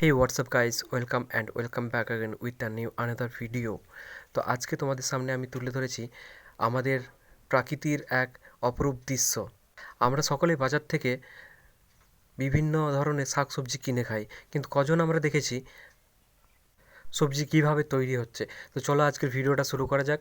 Hey what's up guys welcome and welcome back again with the new another video তো আজকে তোমাদের সামনে আমি তুলে ধরেছি আমাদের প্রাকৃতির এক অপরূপ দৃশ্য। আমরা সকলে বাজার থেকে বিভিন্ন ধরনের শাক সবজি কিনে খাই, কিন্তু কজন আমরা দেখেছি সবজি কীভাবে তৈরি হচ্ছে? তো চলো আজকের ভিডিওটা শুরু করা যাক।